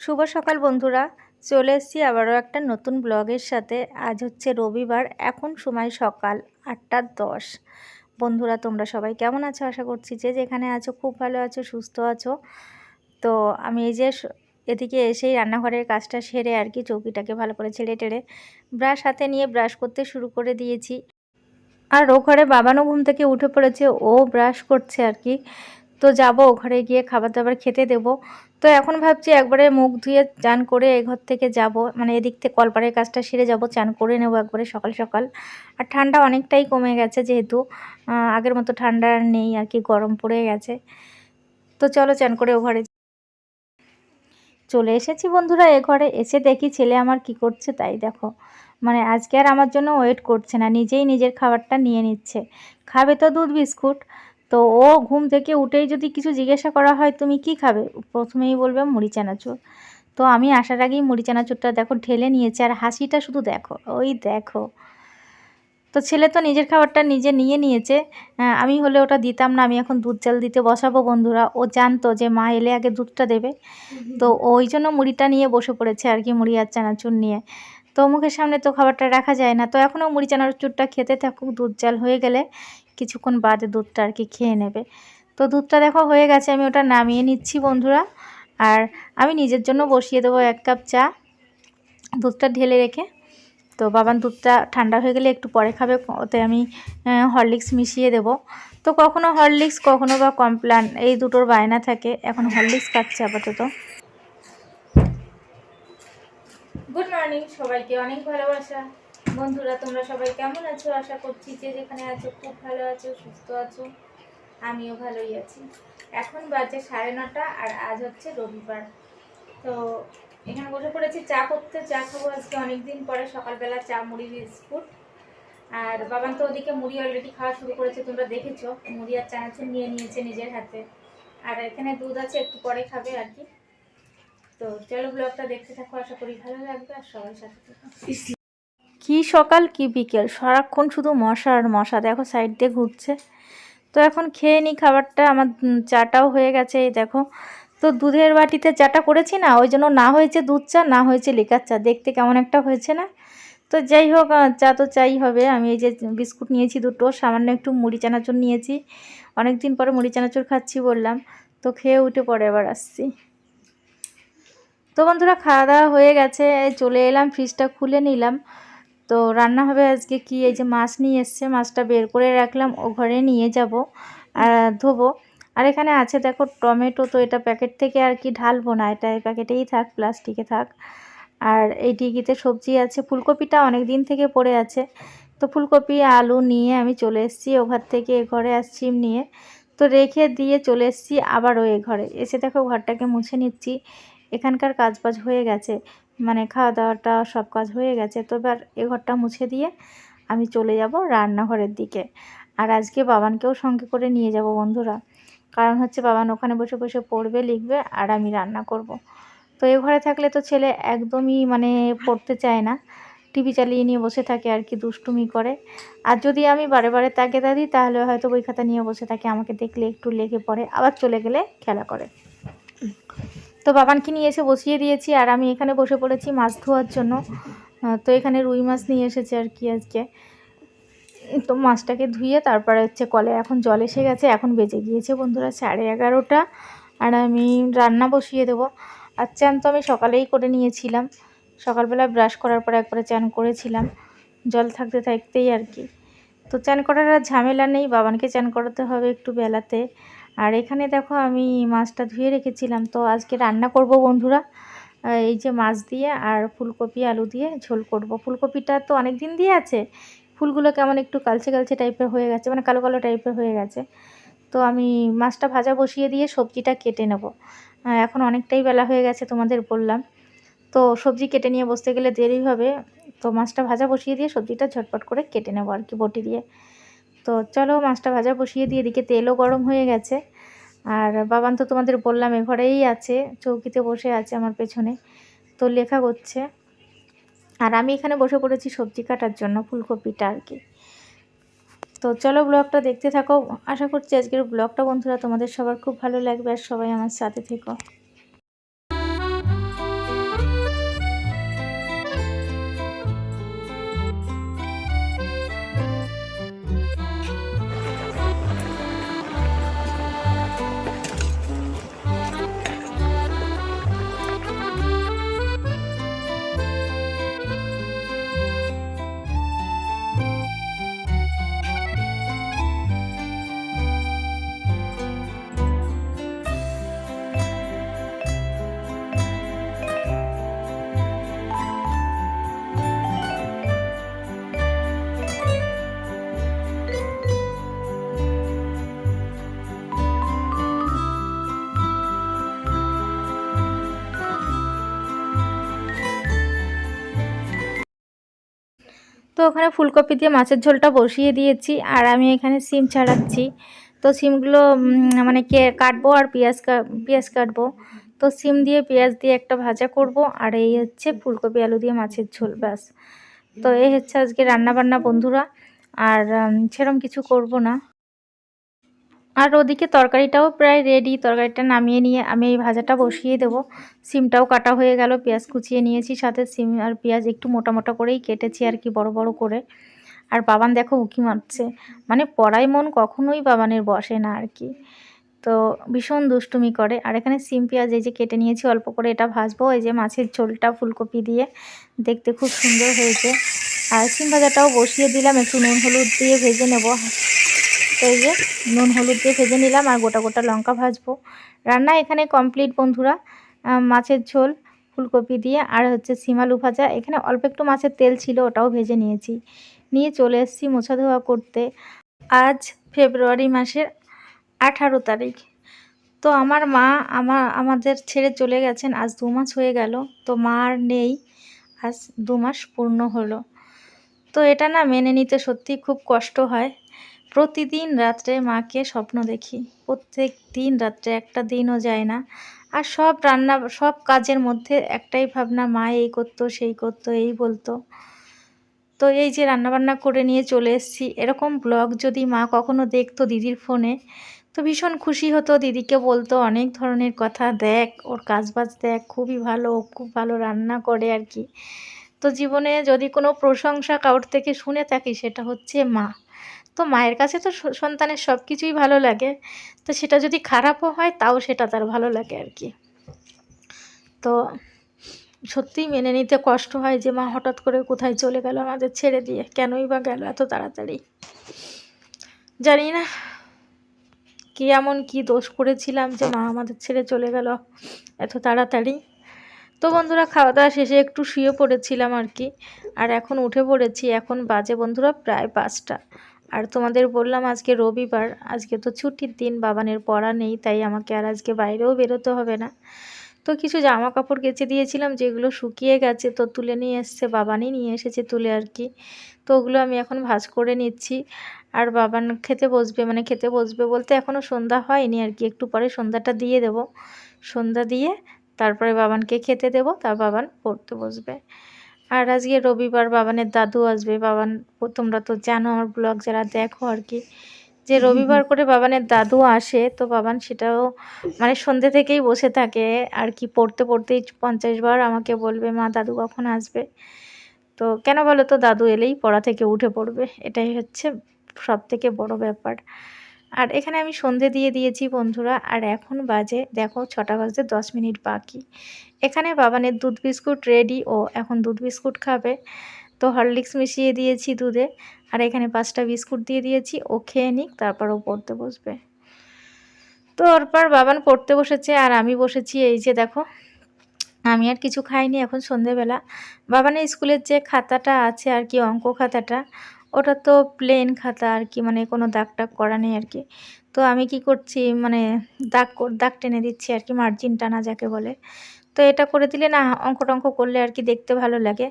শুভ সকাল বন্ধুরা, চলে এসেছি আবারও একটা নতুন ব্লগের সাথে। আজ হচ্ছে রবিবার, এখন সময় সকাল আটটা দশ। বন্ধুরা, তোমরা সবাই কেমন আছো? আশা করছি যে যেখানে আছো, খুব ভালো আছো, সুস্থ আছো। তো আমি এই যে এদিকে এসেই রান্নাঘরের কাজটা সেরে আর কি চৌকিটাকে ভালো করে ছেড়ে টেড়ে ব্রাশ হাতে নিয়ে ব্রাশ করতে শুরু করে দিয়েছি। আর ও ঘরে বাবানও ঘুম থেকে উঠে পড়েছে, ও ব্রাশ করছে আর কি। তো যাব, ও ঘরে গিয়ে খাবার দাবার খেতে দেব। তো এখন ভাবছি একবারে মুখ ধুয়ে চান করে এ ঘর থেকে যাব। মানে এদিক থেকে কলপাড়ের কাজটা সেরে যাব, চান করে নেব একবারে সকাল সকাল। আর ঠান্ডা অনেকটাই কমে গেছে যেহেতু আগের মতো ঠান্ডা নেই, আর কি গরম পড়ে গেছে। তো চলো চান করে ও ঘরে চলে এসেছি বন্ধুরা এ ঘরে। এসে দেখি ছেলে আমার কি করছে, তাই দেখো। মানে আজকে আর আমার জন্য ওয়েট করছে না, নিজেই নিজের খাবারটা নিয়ে নিচ্ছে। খাবে তো দুধ, বিস্কুট। তো ও ঘুম থেকে উঠেই যদি কিছু জিজ্ঞাসা করা হয়, তুমি কি খাবে? প্রথমেই বলবে, মুড়ি চানাচুর। তো আমি আসার আগেই মুড়ি চানাচুরটা দেখো ঢেলে নিয়েছে, আর হাসিটা শুধু দেখো, ওই দেখো। তো ছেলে তো নিজের খাবারটা নিজে নিয়ে নিয়েছে। আমি হলে ওটা দিতাম না, আমি এখন দুধ চাল দিতে বসাবো বন্ধুরা। ও জানতো যে মা এলে আগে দুধটা দেবে। তো ওই জন্য মুড়িটা নিয়ে বসে পড়েছে আর কি, মুড়ি আর চানাচুর নিয়ে। তো মুখের সামনে তো খাবারটা রাখা যায় না। তো এখনও মুড়ি চানাচুরটা খেতে থাকুক, দুধ চাল হয়ে গেলে। কিছুক্ষণ বাদে দুধটা আর কি খেয়ে নেবে। তো দুধটা দেখো হয়ে গেছে, আমি ওটা নামিয়ে নিচ্ছি বন্ধুরা। আর আমি নিজের জন্য বসিয়ে দেবো এক কাপ চা। দুধটা ঢেলে রেখে। তো বাবান দুধটা ঠান্ডা হয়ে গেলে একটু পরে খাবে, ওতে আমি হরলিক্স মিশিয়ে দেব। তো কখনো হরলিক্স, কখনো বা কমপ্লান, এই দুটোর বায়না থাকে। এখন হরলিক্স খাচ্ছে আপাতত। গুড মর্নিং সবাইকে অনেক ভালোবাসা। বন্ধুরা, তোমরা সবাই কেমন আছো? আশা করছি যে যেখানে আছো খুব ভালো আছো, সুস্থ আছো। আমিও ভালোই আছি। এখন বাজে সাড়ে নটা আর আজ হচ্ছে রবিবার। তো এখানে বসে পড়েছি, চা করতে। চা খাব আজকে অনেকদিন পরে, সকালবেলা চা, মুড়ি, বিস্কুট। আর বাবান তো ওদিকে মুড়ি অলরেডি খাওয়া শুরু করেছে, তোমরা দেখেছ। মুড়ি আর চানাচুর নিয়ে নিয়েছে নিজের হাতে। আর এখানে দুধ আছে, একটু পরে খাবে আর কি। তো চলো ব্লগটা দেখতে থাকো, আশা করি ভালো লাগবে। আর সবার সাথে কি সকাল, কি বিকেল? সারাক্ষণ শুধু মশা আর মশা। দেখো সাইড দিয়ে ঘুরছে। তো এখন খেয়ে নিই খাবারটা। আমার চাটাও হয়ে গেছে, এই দেখো। তো দুধের বাটিতে চাটা করেছি না, ওই জন্য না হয়েছে দুধ চা, না হয়েছে লিকার চা। দেখতে কেমন একটা হয়েছে না? তো যাই হোক চা তো চাই হবে। আমি এই যে বিস্কুট নিয়েছি দুটো, সামান্য একটু মুড়ি চানাচুর নিয়েছি। অনেক দিন পরে মুড়ি চানাচুর খাচ্ছি বললাম। তো খেয়ে উঠে পরে আবার আসছি। তো বন্ধুরা, খাওয়া দাওয়া হয়ে গেছে। চলে এলাম ফ্রিজটা খুলে নিলাম। তো রান্না হবে আজকে কি? এই যে মাছ নিয়ে এসছে, মাছটা বের করে রাখলাম, ও ঘরে নিয়ে যাব, আর ধোবো। আর এখানে আছে দেখো টমেটো, তো এটা প্যাকেট থেকে আর কি ঢালবো না, এটা এই প্যাকেটেই থাক, প্লাস্টিকে থাক। আর এই ডিগিতে সবজি আছে, ফুলকপিটা অনেক দিন থেকে পড়ে আছে। তো ফুলকপি, আলু নিয়ে আমি চলে এসেছি ঘর থেকে এ ঘরে আসছি নিয়ে। তো রেখে দিয়ে চলে এসেছি আবারও এ ঘরে। এসে দেখো ঘরটাকে মুছে নিচ্ছি, এখানকার কাজ বাজ হয়ে গেছে। মানে খাওয়া দাওয়াটা সব কাজ হয়ে গেছে। তো এবার এ ঘরটা মুছে দিয়ে আমি চলে যাব রান্নাঘরের দিকে। আর আজকে বাবানকেও সঙ্গে করে নিয়ে যাব বন্ধুরা। কারণ হচ্ছে বাবান ওখানে বসে বসে পড়বে, লিখবে আর আমি রান্না করব। তো এ ঘরে থাকলে তো ছেলে একদমই মানে পড়তে চায় না। টিভি চালিয়ে নিয়ে বসে থাকে আর কি, দুষ্টুমি করে। আর যদি আমি বারে বারে তাকে দিই, তাহলে হয়তো বই খাতা নিয়ে বসে থাকে, আমাকে দেখলে একটু লেগে পড়ে, আবার চলে গেলে খেলা করে। তো বাবানকে নিয়ে এসে বসিয়ে দিয়েছি আর আমি এখানে বসে পড়েছি মাছ ধোয়ার জন্য। তো এখানে রুই মাছ নিয়ে এসেছে আর কি আজকে। তো মাছটাকে ধুয়ে তারপরে হচ্ছে কলে এখন জল এসে গেছে, এখন বেজে গিয়েছে বন্ধুরা সাড়ে এগারোটা আর আমি রান্না বসিয়ে দেবো। আর চান তো আমি সকালেই করে নিয়েছিলাম। সকালবেলা ব্রাশ করার পর একবারে চান করেছিলাম। জল থাকতে থাকতেই আর কি। তো চান করার আর ঝামেলা নেই, বাবানকে চান করাতে হবে একটু বেলাতে। আর এখানে দেখো আমি মাছটা ধুয়ে রেখেছিলাম। তো আজকে রান্না করব বন্ধুরা এই যে মাছ দিয়ে আর ফুলকপি, আলু দিয়ে ঝোল করব। ফুলকপিটা তো অনেক দিন দিয়ে আছে, ফুলগুলো কেমন একটু কালচে কালচে টাইপের হয়ে গেছে মানে কালো কালো টাইপের হয়ে গেছে। তো আমি মাছটা ভাজা বসিয়ে দিয়ে সবজিটা কেটে নেব। এখন অনেকটাই বেলা হয়ে গেছে তোমাদের বললাম। তো সবজি কেটে নিয়ে বসতে গেলে দেরি হবে, তো মাছটা ভাজা বসিয়ে দিয়ে সবজিটা ঝটপট করে কেটে নেব আর কি বটি দিয়ে। তো চলো মাছটা ভাজা বসিয়ে দিয়ে এদিকে তেলও গরম হয়ে গেছে। আর বাবান তো তোমাদের বললাম, এ ঘরেই আছে, চৌকিতে বসে আছে আমার পেছনে, তো লেখা করছে আর আমি এখানে বসে পড়েছি সবজি কাটার জন্য, ফুলকপিটা আর কি। তো চলো ব্লগটা দেখতে থাকো, আশা করছি আজকের ব্লগটা বন্ধুরা তোমাদের সবার খুব ভালো লাগবে, আর সবাই আমার সাথে থেকো। তো ওখানে ফুলকপি দিয়ে মাছের ঝোলটা বসিয়ে দিয়েছি আর আমি এখানে সিম ছাড়াচ্ছি। তো সিমগুলো মানে কে, কাটবো আর পেঁয়াজ পেঁয়াজ কাটবো। তো সিম দিয়ে পেঁয়াজ দিয়ে একটা ভাজা করব আর এই হচ্ছে ফুলকপি, আলু দিয়ে মাছের ঝোল, ব্যাস। তো এই হচ্ছে আজকে রান্না বান্না বন্ধুরা। আর সেরম কিছু করব না। আর ওদিকে তরকারিটাও প্রায় রেডি তরকারিটা নামিয়ে নিয়ে আমি এই ভাজাটা বসিয়ে দেবো। সিমটাও কাটা হয়ে গেল, পেঁয়াজ কুচিয়ে নিয়েছি, সাথে সিম আর পেঁয়াজ একটু মোটা মোটা করেই কেটেছি আর কি, বড় বড় করে। আর বাবান দেখো উঁকি মারছে। মানে পড়ায় মন কখনোই বাবানের বসে না আর কি। তো ভীষণ দুষ্টুমি করে। আর এখানে সিম, পেঁয়াজ এই যে কেটে নিয়েছি, অল্প করে এটা ভাজবো। এই যে মাছের ঝোলটা ফুলকপি দিয়ে। দেখতে খুব সুন্দর হয়েছে। আর সিম ভাজাটাও বসিয়ে দিলাম। একটু নুন, হলুদ দিয়ে ভেজে নেব। তো যে নুন, হলুদ দিয়ে ভেজে নিলাম আর গোটা গোটা লঙ্কা ভাজবো। রান্না এখানে কমপ্লিট বন্ধুরা। মাছের ঝোল, ফুলকপি দিয়ে আর হচ্ছে সিমালু ভাজা। এখানে অল্প একটু মাছের তেল ছিল, ওটাও ভেজে নিয়েছি। নিয়ে চলে এসেছি মোছা ধোয়া করতে। আজ ফেব্রুয়ারি মাসের আঠারো তারিখ। তো আমার মা, আমার, আমাদের ছেড়ে চলে গেছেন। আজ দু মাস হয়ে গেল, তো মা আর নেই। আজ দু মাস পূর্ণ হলো। তো এটা না মেনে নিতে সত্যি খুব কষ্ট হয়। প্রতিদিন রাত্রে মাকে স্বপ্ন দেখি। প্রত্যেক দিন রাত্রে একটা দিনও যায় না। আর সব রান্না, সব কাজের মধ্যে একটাই ভাবনা, মা এই করতো, সেই করতো, এই বলতো। তো এই যে রান্নাবান্না করে নিয়ে চলে এসেছি। এরকম ব্লগ যদি মা কখনো দেখতো দিদির ফোনে, তো ভীষণ খুশি হতো। দিদিকে বলতো অনেক ধরনের কথা, দেখ, ওর কাজবাজ দেখ, খুবই ভালো খুব ভালো রান্না করে আর কি। তো জীবনে যদি কোনো প্রশংসা কারোর থেকে শুনে থাকি, সেটা হচ্ছে মা। তো মায়ের কাছে তো সন্তানের সব কিছুই ভালো লাগে। তো সেটা যদি খারাপও হয়, তাও সেটা তার ভালো লাগে আর কি। তো সত্যিই মেনে নিতে কষ্ট হয় যে, মা হঠাৎ করে কোথায় চলে গেল আমাদের ছেড়ে দিয়ে, কেনই বা গেল এত তাড়াতাড়ি? জানি না, কি এমন কি দোষ করেছিলাম যে, মা আমাদের ছেড়ে চলে গেল এত তাড়াতাড়ি? তো বন্ধুরা খাওয়া দাওয়া শেষে একটু শুয়ে পড়েছিলাম আর কি। আর এখন উঠে পড়েছি, এখন বাজে বন্ধুরা, প্রায় পাঁচটা। আর তোমাদের বললাম আজকে রবিবার, আজকে তো ছুটির দিন, বাবানের পড়া নেই, তাই আমাকে আর আজকে বাইরেও বেরোতে হবে না। তো কিছু জামা কাপড় কেচে দিয়েছিলাম, যেগুলো শুকিয়ে গেছে, তো তুলে নিয়ে এসছে, বাবানই নিয়ে এসেছে তুলে আর কি। তো ওগুলো আমি এখন ভাজ করে নিচ্ছি। আর বাবান খেতে বসবে মানে খেতে বসবে বলতে এখনও সন্ধ্যা হয়নি আর কি, একটু পরে সন্ধ্যাটা দিয়ে দেব। সন্ধ্যা দিয়ে তারপরে বাবানকে খেতে দেব তার বাবান পড়তে বসবে। আর আজকে রবিবার বাবানের দাদু আসবে। বাবান তোমরা তো জানো আমার ব্লগ যারা দেখো আর কি। যে রবিবার করে বাবানের দাদু আসে তো বাবান সেটাও মানে সন্ধ্যে থেকেই বসে থাকে আর কি। পড়তে পড়তেই পঞ্চাশ বার আমাকে বলবে মা দাদু কখন আসবে? তো কেন বলো তো দাদু এলেই পড়া থেকে উঠে পড়বে। এটাই হচ্ছে সব থেকে বড় ব্যাপার। আর এখানে আমি সন্ধে দিয়ে দিয়েছি বন্ধুরা, আর এখন বাজে, দেখো ছটা বাজতে দশ মিনিট বাকি। এখানে বাবানের দুধ বিস্কুট রেডি ও এখন দুধ বিস্কুট খাবে। তো হরলিক্স মিশিয়ে দিয়েছি দুধে, আর এখানে পাঁচটা বিস্কুট দিয়ে দিয়েছি, ও খেয়ে নিক, তারপর ও পড়তে বসবে। তো ওরপর বাবান পড়তে বসেছে, আর আমি বসেছি, এই যে দেখো, আমি আর কিছু খাইনি এখন সন্ধেবেলা। বাবানের স্কুলের যে খাতাটা আছে আর কি, অঙ্ক খাতাটা ওটা তো প্লেন খাতা আর কি মানে কোনো দাগ টাগ করা নেই আর কি। তো আমি কি করছি মানে দাগ দাগ টেনে দিচ্ছি আর কি মার্জিন টানা যাকে বলে। তো এটা করে দিলে না অঙ্ক টঙ্ক করলে আর কি দেখতে ভালো লাগে।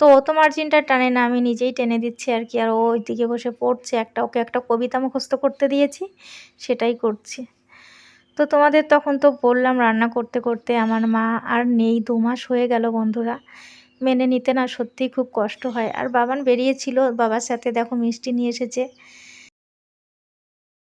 তো ও তো মার্জিনটা টানে না, আমি নিজেই টেনে দিচ্ছি আর কি, আর ও ওই দিকে বসে পড়ছে, একটা, ওকে একটা কবিতা মুখস্থ করতে দিয়েছি, সেটাই করছি। তো তোমাদের তখন তো বললাম রান্না করতে করতে, আমার মা আর নেই, দু মাস হয়ে গেল বন্ধুরা। মেনে নিতে না সত্যিই খুব কষ্ট হয়। আর বাবান বেরিয়েছিল, বাবার সাথে দেখো মিষ্টি নিয়ে এসেছে।